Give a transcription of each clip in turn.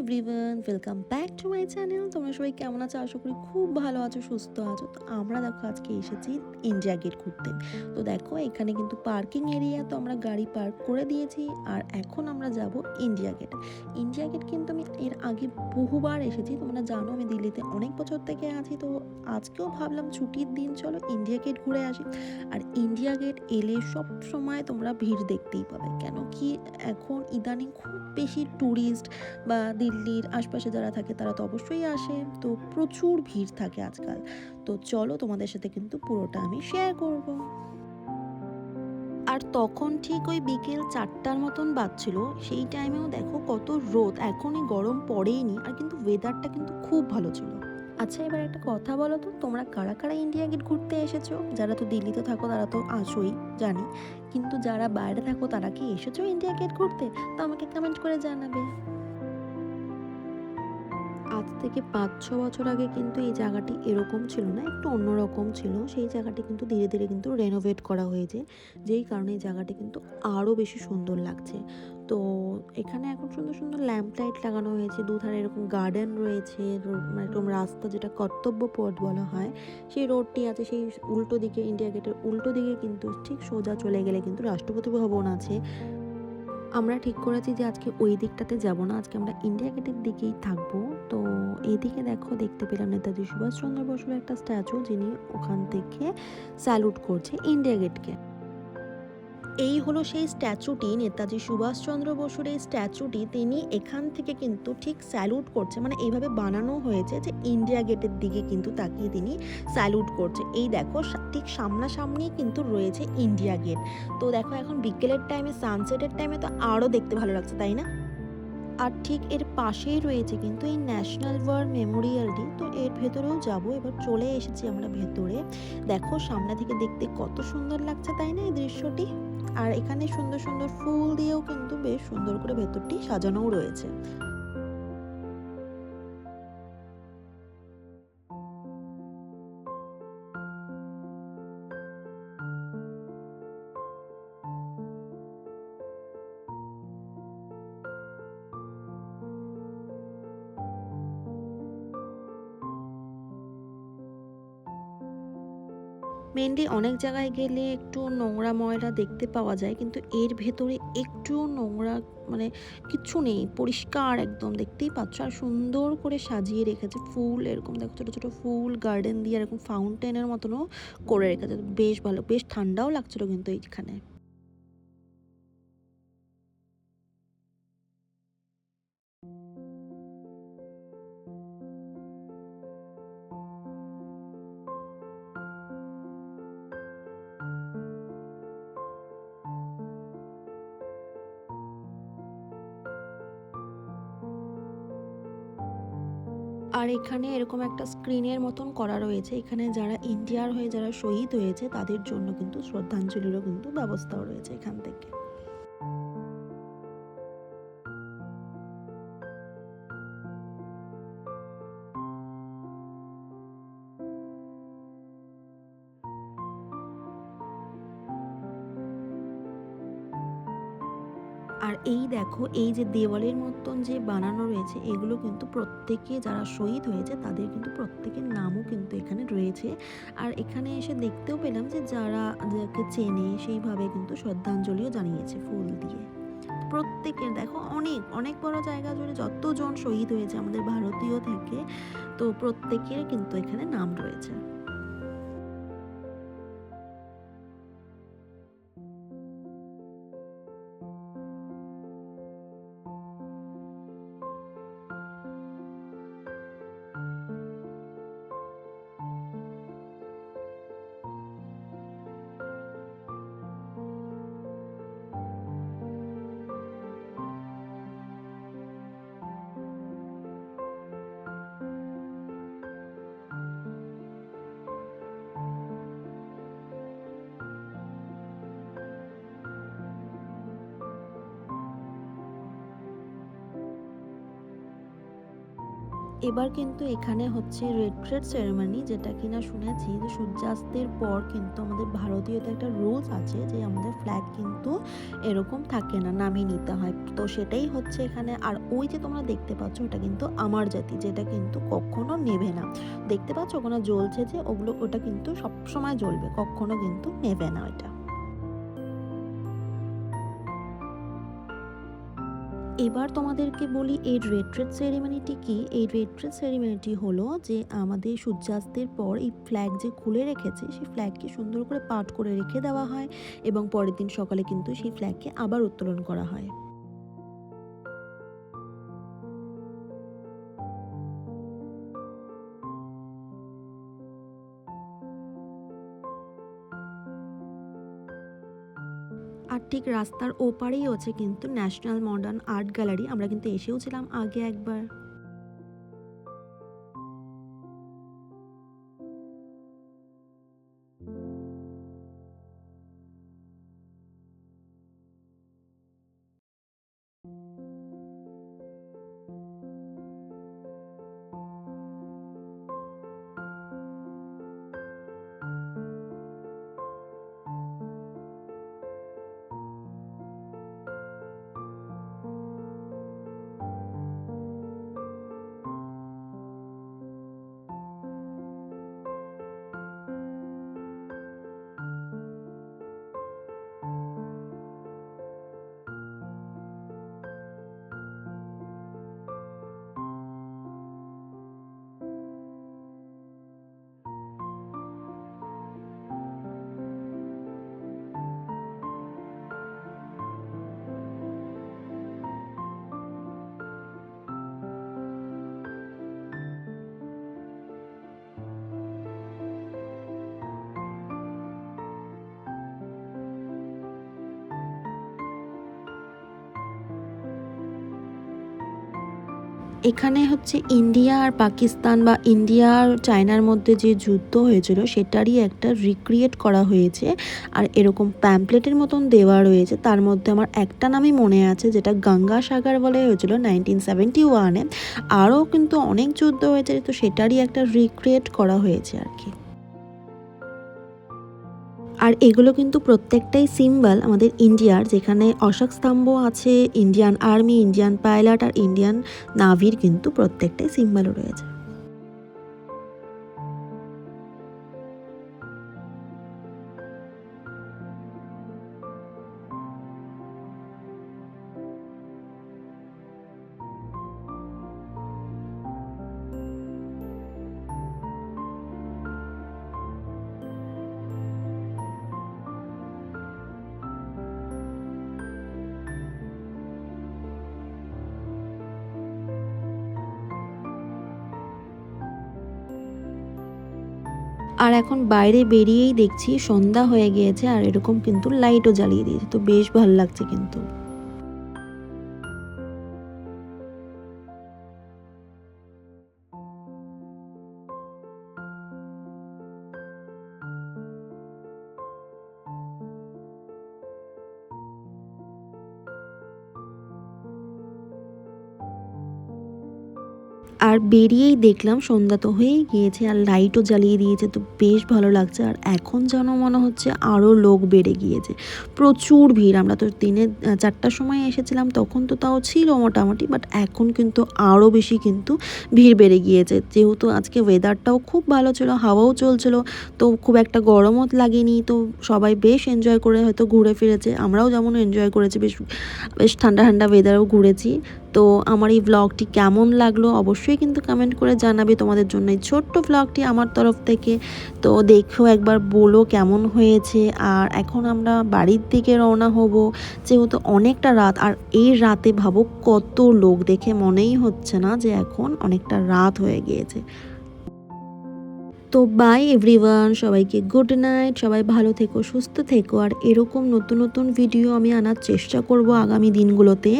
Everyone welcome back to my channel তোমরা সবাই কেমন আছো? আশা করি খুব ভালো আছো, সুস্থ আছো। তো আমরা দেখো আজকে এসেছি ইন্ডিয়া গেট ঘুরতে। তো দেখো, এখানে কিন্তু পার্কিং এরিয়া, তো আমরা গাড়ি পার্ক করে দিয়েছি আর এখন আমরা যাব ইন্ডিয়া গেট। ইন্ডিয়া গেট কিন্তু আমি এর আগে বহুবার এসেছি, তোমরা জানো আমি দিল্লিতে অনেক বছর থেকে আছি, তো আজকেও ভাবলাম ছুটির দিন চলো ইন্ডিয়া গেট ঘুরে আসি। আর ইন্ডিয়া গেট এলে সব সময় তোমরা ভিড় দেখতেই পাবে। কেন কি এখন ইদানিং খুব বেশি ট্যুরিস্ট বা দিল্লির আশপাশে যারা থাকে তারা তো অবশ্যই আসে। তো প্রচুর ভিড় থাকে আজকাল। তো চলো তোমাদের সাথে কিন্তু পুরোটা আমি শেয়ার করব। আর তখন ঠিক ওই বিকেল চারটার মতন বাজছিল, সেই টাইমেও দেখো কত রোদ। এখনই গরম পড়েইনি আর কিন্তু ওয়েদারটা কিন্তু খুব ভালো ছিল। আচ্ছা এবার একটা কথা বলো তো, তোমরা কারা কারা ইন্ডিয়া গেট ঘুরতে এসেছ? যারা তো দিল্লিতে থাকো, তারা তো আসোই, জানি। কিন্তু যারা বাইরে থাকো, তারা কি এসেছ ইন্ডিয়া গেট ঘুরতে? তো আমাকে কমেন্ট করে জানাবে। আজ থেকে পাঁচ, ছ বছর আগে কিন্তু এই জায়গাটি এরকম ছিল না, একটু অন্যরকম ছিল। সেই জায়গাটি কিন্তু ধীরে ধীরে কিন্তু রেনোভেট করা হয়েছে, যেই কারণে এই জায়গাটি কিন্তু আরও বেশি সুন্দর লাগছে। তো এখানে এখন সুন্দর সুন্দর ল্যাম্প লাইট লাগানো হয়েছে, দুধারে এরকম গার্ডেন রয়েছে, এরকম রাস্তা যেটা কর্তব্য পথ বলা হয়, সেই রোডটি আছে, সেই উল্টো দিকে ইন্ডিয়া গেটের উল্টো দিকে কিন্তু ঠিক সোজা চলে গেলে কিন্তু রাষ্ট্রপতি ভবন আছে। আমরা ঠিক করেছি যে আজকে ওই দিকটাতে যাব না। আজকে আমরা ইন্ডিয়া গেটের দিকেই থাকব। তো এইদিকে দেখো, দেখতে পেলাম নেতাজি সুভাষচন্দ্র বসুর একটা স্ট্যাচু যিনি ওখান থেকে স্যালুট করছে ইন্ডিয়া গেটকে এই হলো সেই স্ট্যাচুটি, নেতাজি সুভাষচন্দ্র বসুর এই স্ট্যাচুটি। তিনি এখান থেকে কিন্তু ঠিক স্যালুট করছে মানে এইভাবে বানানো হয়েছে যে ইন্ডিয়া গেটের দিকে কিন্তু তাকিয়ে তিনি স্যালুট করছে। এই দেখো ঠিক সামনাসামনি কিন্তু রয়েছে ইন্ডিয়া গেট। তো দেখো এখন বিকেলের টাইমে সানসেটের টাইমে তো আরও দেখতে ভালো লাগছে, তাই না? আর ঠিক এর পাশেই রয়েছে কিন্তু এই ন্যাশনাল ওয়ার মেমোরিয়ালটি তো এর ভেতরেও যাব, এবার চলে এসেছি আমরা ভেতরে। দেখো সামনে থেকে দেখতে কত সুন্দর লাগছে, তাই না এই দৃশ্যটি? আর এখানে সুন্দর সুন্দর ফুল দিয়েও কিন্তু বেশ সুন্দর করে ভেতরটি সাজানোও রয়েছে। মেনলি অনেক জায়গায় গেলে একটু নোংরা ময়লা দেখতে পাওয়া যায়, কিন্তু এর ভেতরে একটু নোংরা মানে কিচ্ছু নেই, পরিষ্কার একদম, দেখতেই পাচ্ছ। আর সুন্দর করে সাজিয়ে রেখেছে, ফুল এরকম দেখো, ছোটো ছোটো ফুল গার্ডেন দিয়ে এরকম ফাউন্টেনের মতনও করে রেখেছে। বেশ ভালো, বেশ ঠান্ডাও লাগছিল কিন্তু এইখানে। আর এখানে এরকম একটা স্ক্রিনের মতন করা রয়েছে। এখানে যারা ইন্ডিয়ার হয়ে, যারা শহীদ হয়েছে, তাদের জন্য কিন্তু শ্রদ্ধাঞ্জলিরও কিন্তু ব্যবস্থাও রয়েছে এখান থেকে। আর এই দেখো, এই যে দেওয়ালের মতন যে বানানো রয়েছে, এগুলো কিন্তু প্রত্যেকে যারা শহীদ হয়েছে, তাদের কিন্তু প্রত্যেকের নামও কিন্তু এখানে রয়েছে। আর এখানে এসে দেখতেও পেলাম যে যারা যাকে চেনে, সেইভাবে কিন্তু শ্রদ্ধাঞ্জলিও জানিয়েছে ফুল দিয়ে। প্রত্যেকের দেখো, অনেক অনেক বড় জায়গা জুড়ে যতজন শহীদ হয়েছে আমাদের ভারতীয় থেকে, তো প্রত্যেকের কিন্তু এখানে নাম রয়েছে। এবার কিন্তু এখানে হচ্ছে রেড ট্রেড সেরেমনি যেটা কিনা শুনেছি যে সূর্যাস্তের পর কিন্তু আমাদের ভারতীয়তে একটা রুলস আছে যে আমাদের ফ্ল্যাগ কিন্তু এরকম থাকে না, নামিয়ে নিতে হয়। তো সেটাই হচ্ছে এখানে, আর ওই যে তোমরা দেখতে পাচ্ছ ওটা কিন্তু আমার জাতি, যেটা কিন্তু কখনো নেবে না। দেখতে পাচ্ছ ওখানে জ্বলছে যে ওগুলো, ওটা কিন্তু সবসময় জ্বলবে, কখনো কিন্তু নেবে না ওটা এবার তোমাদেরকে বলি এই রেড ট্রেড সেরিমনিটি কি? এই রেড ট্রেড সেরিমনিটি হলো যে আমাদের সূর্যাস্তের পর এই ফ্ল্যাগ যে খুলে রেখেছে, সেই ফ্ল্যাগকে সুন্দর করে পাট করে রেখে দেওয়া হয় এবং পরের দিন সকালে কিন্তু সেই ফ্ল্যাগকে আবার উত্তোলন করা হয়। আর ঠিক রাস্তার ওপারেই আছে কিন্তু ন্যাশনাল মডার্ন আর্ট গ্যালারি আমরা কিন্তু এসেও ছিলাম আগে একবার। এখানে হচ্ছে ইন্ডিয়া আর পাকিস্তান বা ইন্ডিয়া আর চায়নার মধ্যে যে যুদ্ধ হয়েছিল, সেটারই একটা রিক্রিয়েট করা হয়েছে। আর এরকম প্যাম্পলেটের মতন দেওয়া রয়েছে। তার মধ্যে আমার একটা নামই মনে আছে, যেটা গঙ্গা সাগর বলে হয়েছিল নাইনটিন সেভেন্টি ওয়ানে আরও কিন্তু অনেক যুদ্ধ হয়েছে, তো সেটারই একটা রিক্রিয়েট করা হয়েছে আর কি। আর এগুলো কিন্তু প্রত্যেকটাই সিম্বল আমাদের ইন্ডিয়ার, যেখানে অশোক স্তম্ভ আছে ইন্ডিয়ান আর্মি ইন্ডিয়ান পাইলট আর ইন্ডিয়ান নাভির কিন্তু প্রত্যেকটাই সিম্বলও রয়েছে। আর এখন বাইরে বেরিয়েই দেখছি সন্ধ্যা হয়ে গিয়েছে আর এরকম কিন্তু লাইটও জ্বালিয়ে দিয়েছে। তো বেশ ভালো লাগছে কিন্তু। আর বেরিয়েই দেখলাম সন্ধ্যা তো হয়েই গিয়েছে আর লাইটও জ্বালিয়ে দিয়েছে, তো বেশ ভালো লাগছে। আর এখন যেন মনে হচ্ছে আরও লোক বেড়ে গিয়েছে। প্রচুর ভিড়, আমরা তো দিনে চারটার সময় এসেছিলাম, তখন তো তাও ছিল মোটামুটি বাট এখন কিন্তু আরও বেশি কিন্তু ভিড় বেড়ে গিয়েছে। যেহেতু আজকে ওয়েদারটাও খুব ভালো ছিল, হাওয়াও চলছিল, তো খুব একটা গরমও লাগেনি, তো সবাই বেশ এনজয় করে হয়তো ঘুরে ফিরেছে, আমরাও যেমন এনজয় করেছি, বেশ বেশ ঠান্ডা ঠান্ডা ওয়েদারেও ঘুরেছি। তো আমার এই ব্লগটি কেমন লাগল অবশ্যই কিন্তু কমেন্ট করে জানাবে তোমাদের জন্য এই ছোট্ট ব্লগটি আমার তরফ থেকে। তো দেখো একবার বলো কেমন হয়েছে। আর এখন আমরা বাড়ির দিকে রওনা হব। যেহেতু অনেকটা রাত, আর এই রাতে ভাবো কত লোক দেখে মনেই হচ্ছে না যে এখন অনেকটা রাত হয়ে গিয়েছে। তো বাই এভরিওয়ান সবাইকে গুড নাইট সবাই ভালো থেকো, সুস্থ থেকো। আর এরকম নতুন নতুন ভিডিও আমি আনার চেষ্টা করব আগামী দিনগুলোতে।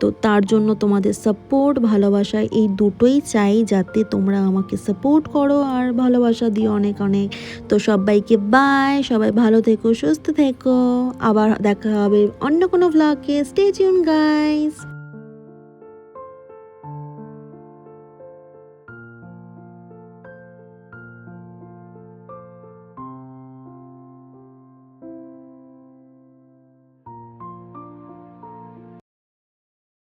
তো তার জন্য তোমাদের সাপোর্ট ভালোবাসা এই দুটোই চাই যাতে তোমরা আমাকে সাপোর্ট করো আর ভালোবাসা দিও অনেক অনেক। তো সবাইকে বাই সবাই ভালো থেকো, সুস্থ থেকো। আবার দেখা হবে অন্য কোনো ভ্লগে স্টে টিউন গাইস